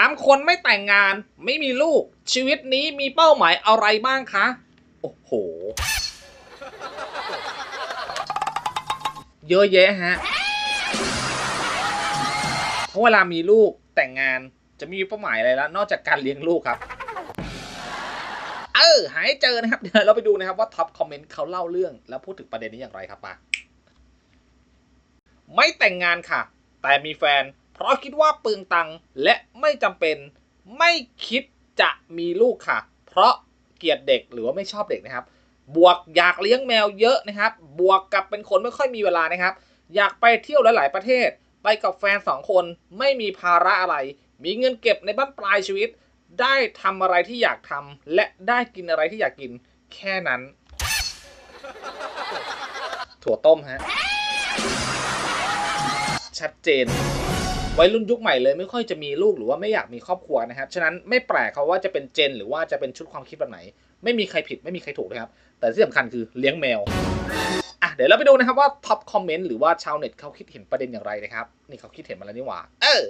ามคนไม่แต่งงาน ไม่มีลูก ชีวิตนี้มีเป้าหมายอะไรบ้างคะ โอ้โห เยอะแยะฮะ เพราะเวลามีลูกแต่งงานจะไมมีเป้าหมายอะไรแล้ว นอกจากการเลี้ยงลูกครับ เออ หาให้เจอนะครับ เดี๋ยวเราไปดูนะครับว่าท็อปคอมเมนต์เขาเล่าเรื่อง แล้วพูดถึงประเด็นนี้อย่างไรครับปะไม่แต่งงานค่ะ แต่มีแฟน เพราะคิดว่าเปลืองตังค์และไม่จำเป็นไม่คิดจะมีลูกค่ะ เพราะเกลียดเด็กหรือว่าไม่ชอบเด็กนะครับ บวกอยากเลี้ยงแมวเยอะนะครับ บวกกับเป็นคนไม่ค่อยมีเวลานะครับ อยากไปเที่ยวหลาย ๆ ประเทศ ไปกับแฟนสองคนไม่มีภาระอะไร มีเงินเก็บในบ้านปลายชีวิต ได้ทำอะไรที่อยากทำและได้กินอะไรที่อยากกินแค่นั้น ถั่วต้มฮะชัดเจน วัยรุ่นยุคใหม่เลยไม่ค่อยจะมีลูกหรือว่าไม่อยากมีครอบครัวนะครับฉะนั้นไม่แปลกเขาว่าจะเป็นเจน หรือว่าจะเป็นชุดความคิดแบบไหน ไม่มีใครผิดไม่มีใครถูกนะครับ แต่ที่สำคัญคือเลี้ยงแมวอะเดี๋ยวเราไปดูนะครับว่าท็อปคอมเมนต์หรือว่าชาวเน็ตเขาคิดเห็นประเด็นอย่างไรนะครับนี่เขาคิดเห็นมาแล้วนี่หว่า เออ